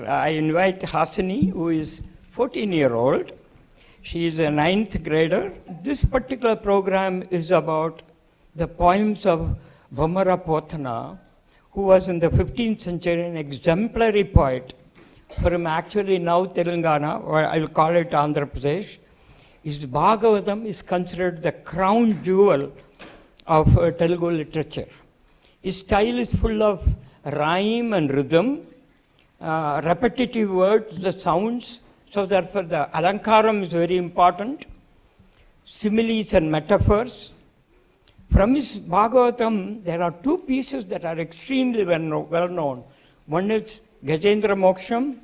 I invite Hasini, who is 14 year old. She is a ninth grader. This particular program is about the poems of Bhamara Pothana, who was in the 15th century an exemplary poet from actually now Telangana, or I will call it Andhra Pradesh. His Bhagavatam is considered the crown jewel of uh, Telugu literature. His style is full of rhyme and rhythm, uh, repetitive words, the sounds. So therefore the alankaram is very important. Similes and metaphors. From his Bhagavatam, there are two pieces that are extremely well kno- well known. One is Gajendra Moksham,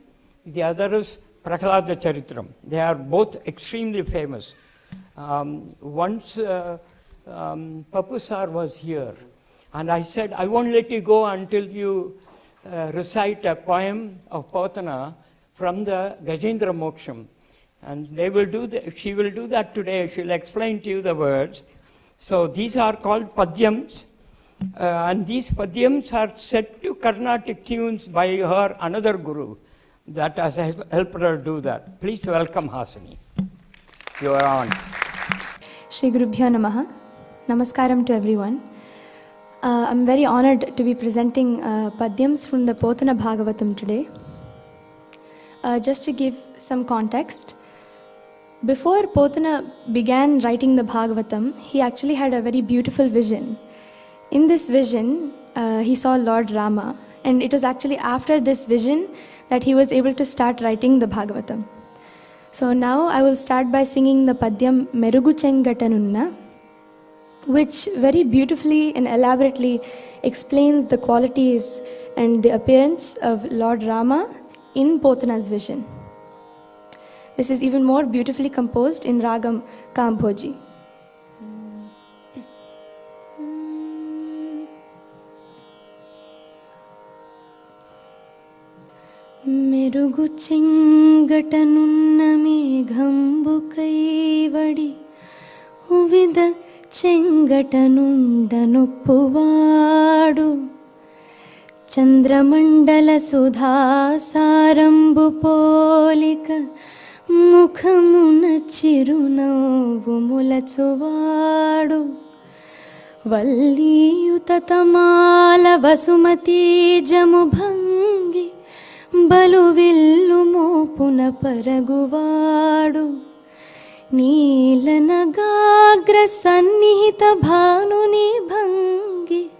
the other is Prahlada Charitram. They are both extremely famous. Um, once uh, um, Papu sir was here, and I said, I won't let you go until you uh, recite a poem of Potana from the Gajendra Moksham. And they will do the, she will do that today. She'll explain to you the words. So these are called padyams. Uh, and these padyams are set to Carnatic tunes by her another guru that has helped her do that. Please welcome Hasini. You are on. Shri Gurubhyo Namaha. Namaskaram to everyone. Uh, I'm very honored to be presenting uh, Padyams from the Potana Bhagavatam today. Uh, just to give some context, before Potana began writing the Bhagavatam, he actually had a very beautiful vision. In this vision, uh, he saw Lord Rama, and it was actually after this vision that he was able to start writing the Bhagavatam. So now I will start by singing the Padyam Merugu Chengatanunna, which very beautifully and elaborately explains the qualities and the appearance of Lord Rama in Potana's vision. This is even more beautifully composed in Ragam Kambhoji. మెరుగు చెంగటనున్న మేఘంబు కైవడి ఉవిద చెంగటనుండనొప్పువాడు. చంద్రమండల సుధాసారంబు పోలిక ముఖమున చిరునవ్వు ములచువాడు. వల్లీయుతమాల వసుమతీజము భంగి బలువిల్లు మోపున పరగువాడు. నీలనగాగ్ర సన్నిహిత భానుని భంగి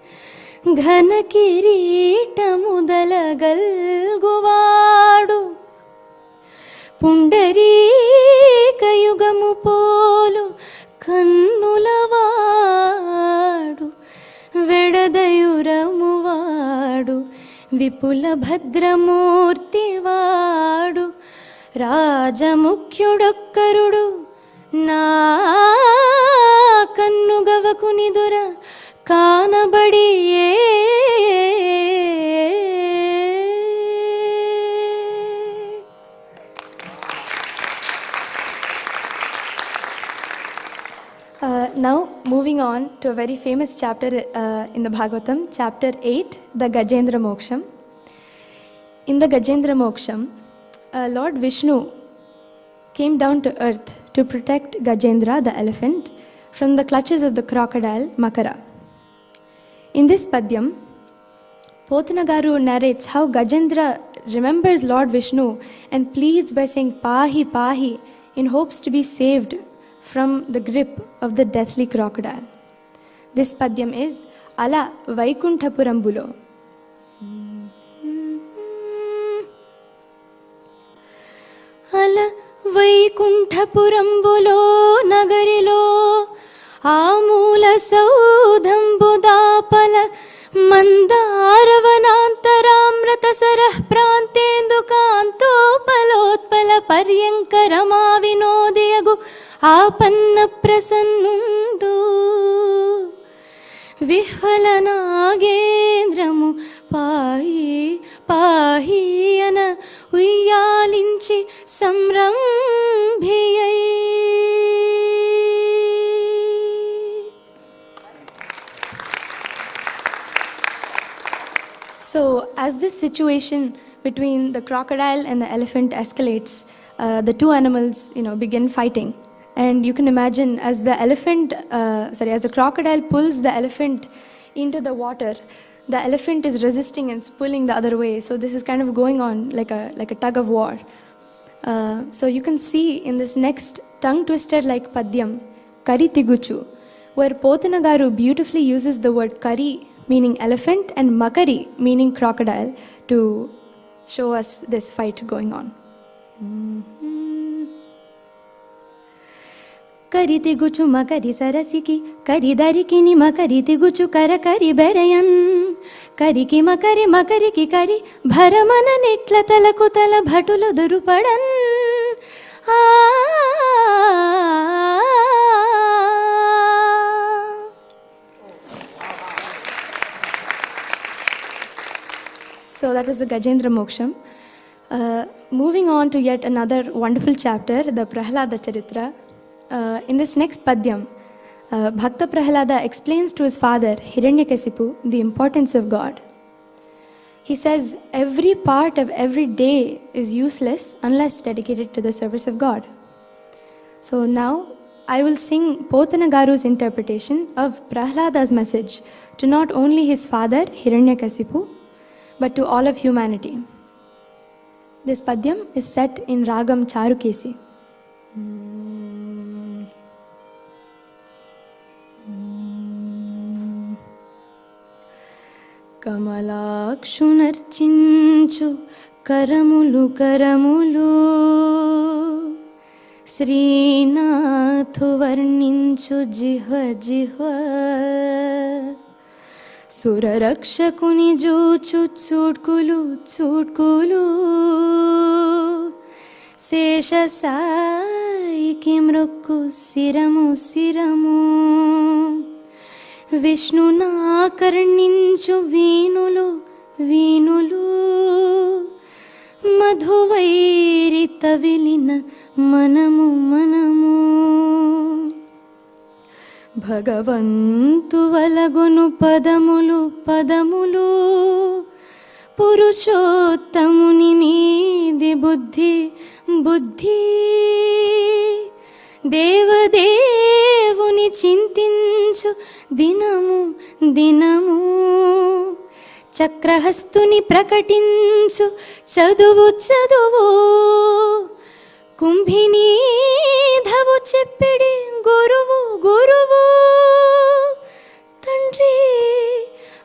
ఘన కిరీటముదలగల్గువాడు పుండరీకయుగము pole కన్నులవాడు వెడదయురమువాడు విపుల భద్రమూర్తివాడు రాజముఖ్యుడొక్కరుడు. నా కన్నుగవకు నిదుర కానబడి now moving on to very famous chapter in the Bhagavatam chapter eight the Gajendra Moksham in the Gajendra Moksham lord Vishnu came down to earth to protect Gajendra, the elephant, from the clutches of the crocodile Makara. In this Padyam, Pothanagaru narrates how Gajendra remembers Lord Vishnu and pleads by saying Pahi Pahi in hopes to be saved from the grip of the deathly crocodile. This Padyam is Ala Vaikuntapurambulo. అల వైకుంఠపురంబులో నగరిలో ఆమూల సౌధంబుదాపల మందారవనాంతరామృత సరః ప్రాంతేందుకాంతోపలోత్పల పర్యంకరమా వినోదయగు ఆపన్న ప్రసన్నుండు విహ్వల నాగేంద్రము పాయి పాహి అన ఉయ్యాలించి సంరంభియై So, as this situation between the crocodile and the elephant escalates, uh, the two animals, you know, begin fighting. And you can imagine as the elephant, uh, sorry, as the crocodile pulls the elephant into the water, the elephant is resisting and pulling the other way. So this is kind of going on like a like a tug of war. Uh, so you can see in this next tongue twister like padyam, Kari Tiguchu, where Potanagaru beautifully uses the word Kari, meaning elephant, and Makari, meaning crocodile, to show us this fight going on. కరితిగుచు మకరి సరసికి కరిదరికి మకరితిగుచు కరకరి బెరయన్. కరికి మకరి మకరికి కరి భరమన నెట్ల తలకు తల భటులు దురుపడన్. So that was the Gajendra Moksham moving on to get another wonderful chapter the Prahlada Charitra Uh, in this next padyam, uh, Bhakta Prahlada explains to his father, Hiranyakasipu, the importance of God. He says every part of every day is useless unless dedicated to the service of God. So now I will sing Potanagaru's interpretation of Prahlada's message to not only his father, Hiranyakasipu, but to all of humanity. This padyam is set in Ragam Charukesi. కమలాక్షునర్చించు కరములు కరములు. శ్రీనాథు వర్ణించు జిహ్వ జిహ్వ. సురరక్షకుని జూచు చూడ్కులు చూడ్కులు. శేషసాయికి మృక్కు సిరము సిరము విష్ణునాకర్ణించు వీణులు వీణులు. మధువైరి తవిలిన మనము మనము. భగవంతు వలగును పదములు పదములు. పురుషోత్తముని మీది బుద్ధి బుద్ధి. దేవదే చింతించు దినము దినము. చక్రహస్తుని ప్రకటించు చదువు చదువు. కుంభినీధవు చెప్పిడి గురువు గురువు. తండ్రి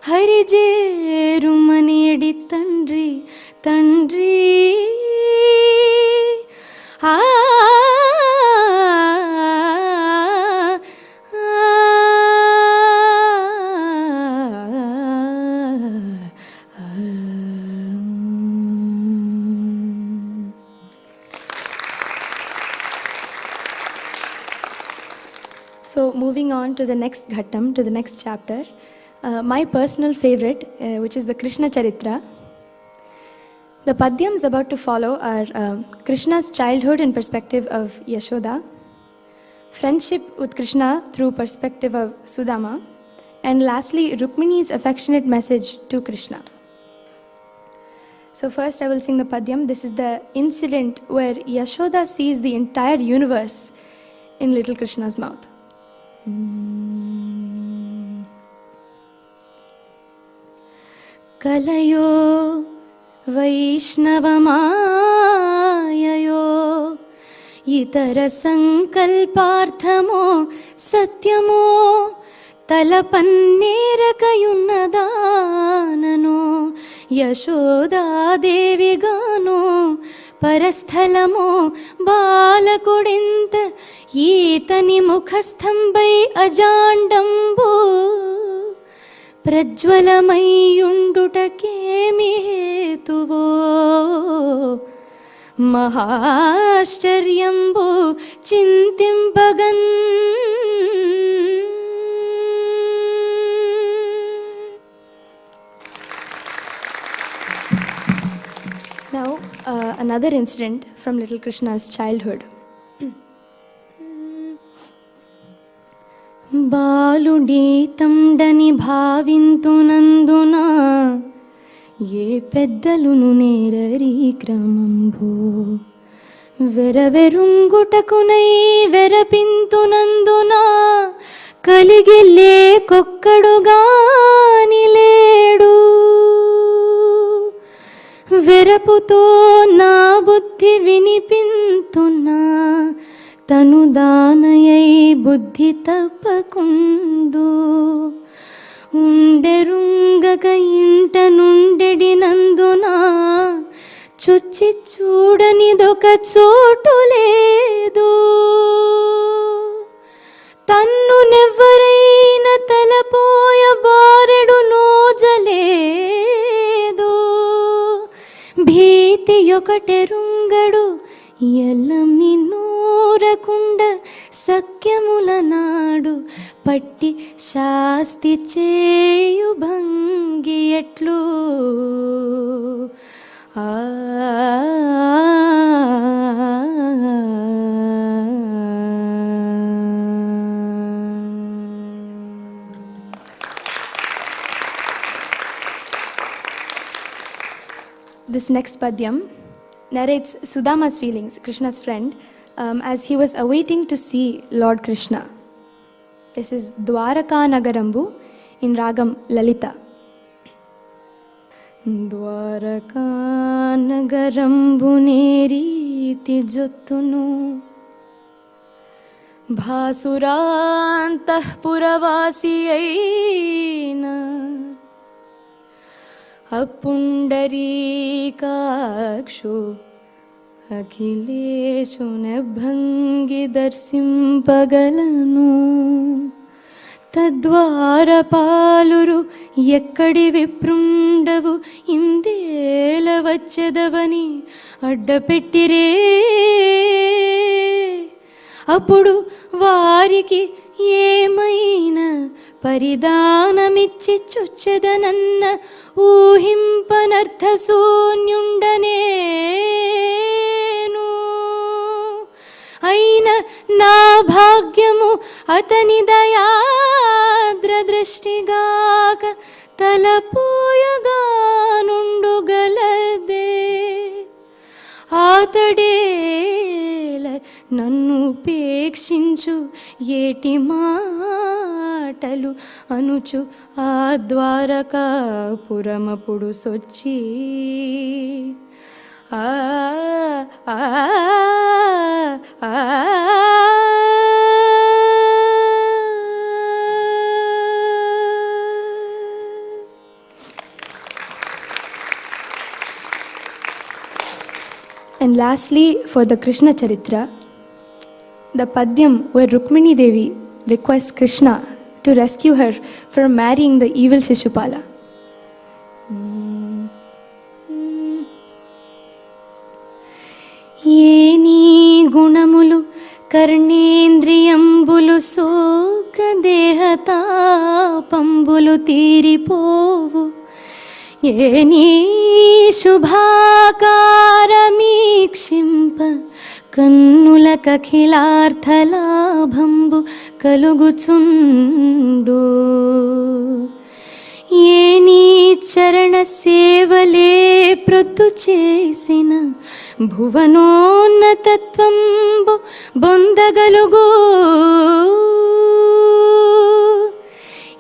హరిజేరుమనేడి తండ్రి తండ్రి. On to the next ghattam, to the next chapter, uh, my personal favorite, uh, which is the Krishna Charitra. The padyams about to follow are um, Krishna's childhood in perspective of Yashoda, friendship with Krishna through perspective of Sudama, and lastly, Rukmini's affectionate message to Krishna. So, first I will sing the padyam. This is the incident where Yashoda sees the entire universe in little Krishna's mouth. కలయో వైష్ణవమాయయో ఇతర సంకల్పార్థమో సత్యమో తలపన్నేరకయున్నదానను యశోదాదేవిగాను పరస్థలమో బాలకుడింత ఈతని ముఖస్థంభై అజాండంబు ప్రజ్వలమయ్యుండుటకేమి హేతువో మహాశ్చర్యంబు చింతింపగన్ Now, uh, another incident from little Krishna's childhood. బాలుడి తండని భావింతునందున ఏ పెద్దలును నేరరి క్రమంభో వెరవెరుంగుటకునై వెరపింతునందున కలిగిల్లే కొక్కడుగాని లేడు వెరపుతో నా బుద్ధి వినిపింతున్నా తను దానయై బుద్ధి తప్పకుండు. ఉండెరుంగక ఇంట నుండెడినందున చుచ్చి చూడనిదొక చోటు లేదు. తన్ను నెవ్వరైన తలపోయ బారెడు నోజలేదు. భీతి ఒకటెరుంగడు ఎల్లంని నూరకుండ సఖ్యముల నాడు పట్టి శాస్తి చేయు భంగి ఎట్లు ఆ This next padyam narrates Sudama's feelings, Krishna's friend, um, as he was awaiting to see Lord Krishna. This is Dwaraka Nagarambu in Ragam Lalita. Dwaraka నగరంబునే రీతి జొత్తును భాసురాంతఃపురవాసి అయిన అపుండరీకాక్షు అఖిలేశు భంగి దర్శింపగలను. తద్వారపాలురు ఎక్కడి విప్రుండవు ఇందేల వచ్చెదవని అడ్డపెట్టిరే. అప్పుడు వారికి ఏమైనా పరిదానమిచ్చి చుచ్చెదనన్న ఊహింపనర్థ శూన్యుండనేను అయిన నా భాగ్యము అతని దయాద్ర దృష్టిగాక తలపోయగానుండుగలదే ఆతడేల నన్ను ఉపేక్షించు ఏటి మాటలు అనుచు ఆ ద్వారకాపురమపుడు సొచ్చి. And lastly, for the Krishna Charitra, the Padyam where Rukmini Devi requests Krishna to rescue her from marrying the evil Shishupala. శుభాకారమీక్షింప కన్నుల కఖిలార్థలాభంబు కలుగుచుండు. ఏ నీ చరణ సేవలే ప్రొద్దు చేసిన భువనోన్నతత్వంబు బొందగలుగు.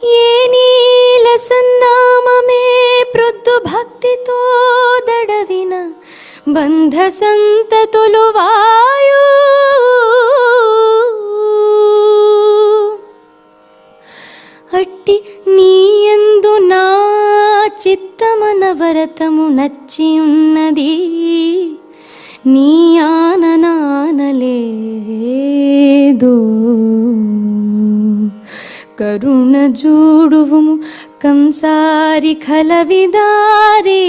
ఏ నీల సన్నామమే ప్రొద్దు భక్తితో దడవిన బంధ సంతతులు వాయు అట్టి నీయందు నా చిత్తమన వరతము నచ్చి ఉన్నది. నీ ఆననానలేదు. కరుణ చూడువుము Kamsari ఖలవిదారి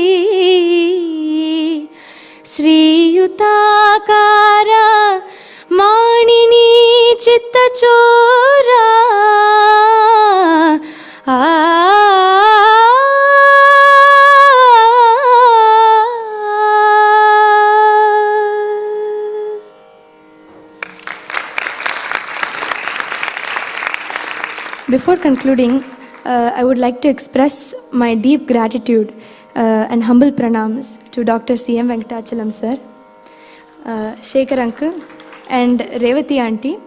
శ్రీయుతాకార మాణిని చిత్తచోర Before concluding, uh, I would like to express my deep gratitude uh, and humble pranams to Dr. C.M. Venkatachalam sir, uh, Shekhar uncle, and Revati auntie,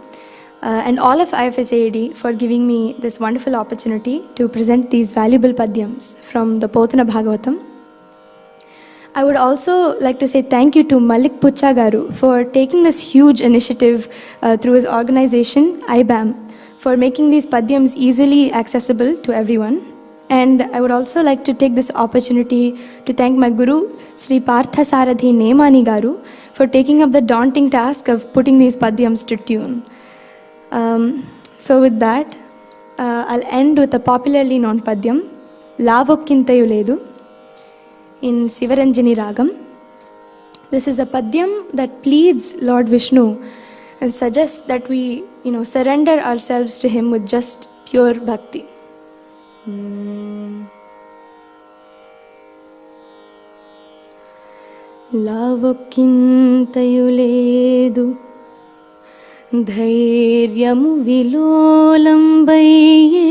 uh, and all of IFSAD for giving me this wonderful opportunity to present these valuable padyams from the Potana Bhagavatam. I would also like to say thank you to Malik Puchagaru for taking this huge initiative uh, through his organization, IBAM, for making these padyams easily accessible to everyone. And I would also like to take this opportunity to thank my guru, Sri Partha Saradhi Nemani Garu, for taking up the daunting task of putting these padyams to tune. Um, so, with that, uh, I'll end with a popularly known padyam, Lavokkintayu in Sivaranjani Ragam. This is a padyam that pleads Lord Vishnu and suggests that we, you know, surrender ourselves to him with just pure bhakti. లావొక్కింతయు లేదు ధైర్యము విలోలంబయ్యే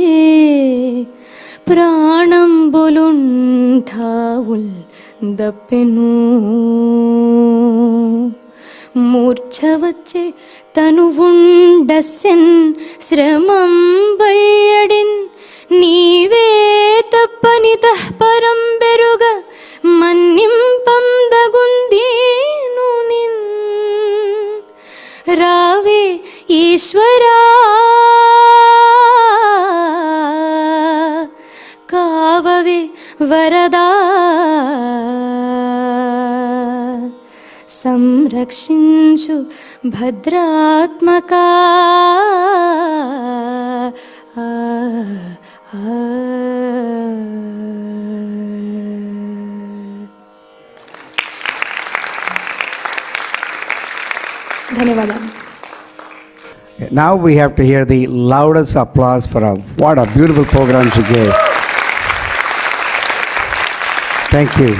ప్రాణంబులుంఠావుల్ దప్పెను మూర్ఛ వచ్చే తనువుండసెన్ శ్రమం బయ్యడిన్ నీవే తప్పని పరం బెరుగ మన్నింపందగుందీను నిన్. రావే ఈశ్వరా కావవే వరదా. సంరక్షించు భద్రాత్మకా ఆ, ఆ. ధన్యవాదాలు Now we have to hear the loudest applause for a, what a beautiful program she gave. Thank you.